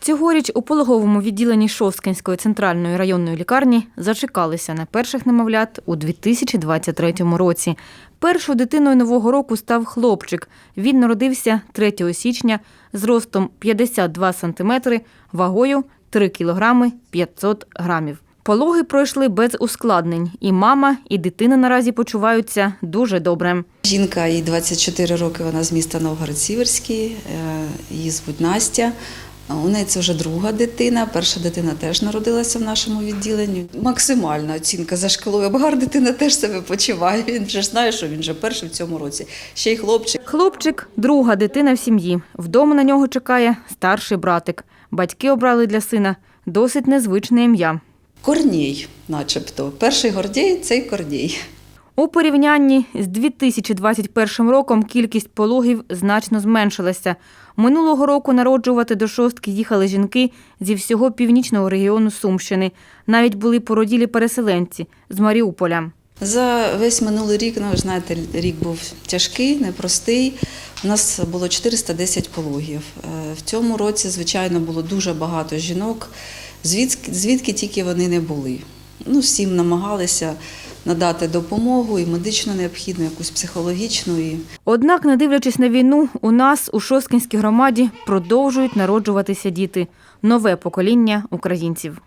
Цьогоріч у пологовому відділенні Шосткинської центральної районної лікарні зачекалися на перших немовлят у 2023 році. Першою дитиною нового року став хлопчик. Він народився 3 січня з ростом 52 сантиметри, вагою 3 кілограми 500 грамів. Пологи пройшли без ускладнень. І мама, і дитина наразі почуваються дуже добре. Жінка, їй 24 роки, вона з міста Новгород-Сіверський, е, її звуть Настя. У неї це вже друга дитина. Перша дитина теж народилася в нашому відділенні. Максимальна оцінка за шкалою. Багар дитина теж себе почуває. Він вже знає, що він вже перший в цьому році. Ще й хлопчик. Хлопчик друга дитина в сім'ї. Вдома на нього чекає старший братик. Батьки обрали для сина досить незвичне ім'я. Корній, начебто. Перший гордій цей кордій. У порівнянні з 2021 роком кількість пологів значно зменшилася. Минулого року народжувати до шостки їхали жінки зі всього північного регіону Сумщини. Навіть були породілі переселенці з Маріуполя. За весь минулий рік, ну ви знаєте, рік був тяжкий, непростий. У нас було 410 пологів. Е, В цьому році, звичайно, було дуже багато жінок, звідки, звідки тільки вони не були. Ну, всім намагалися надати допомогу і медично необхідну, якусь психологічну. І Однак, не дивлячись на війну, у нас у Шоскінській громаді продовжують народжуватися діти. Нове покоління українців.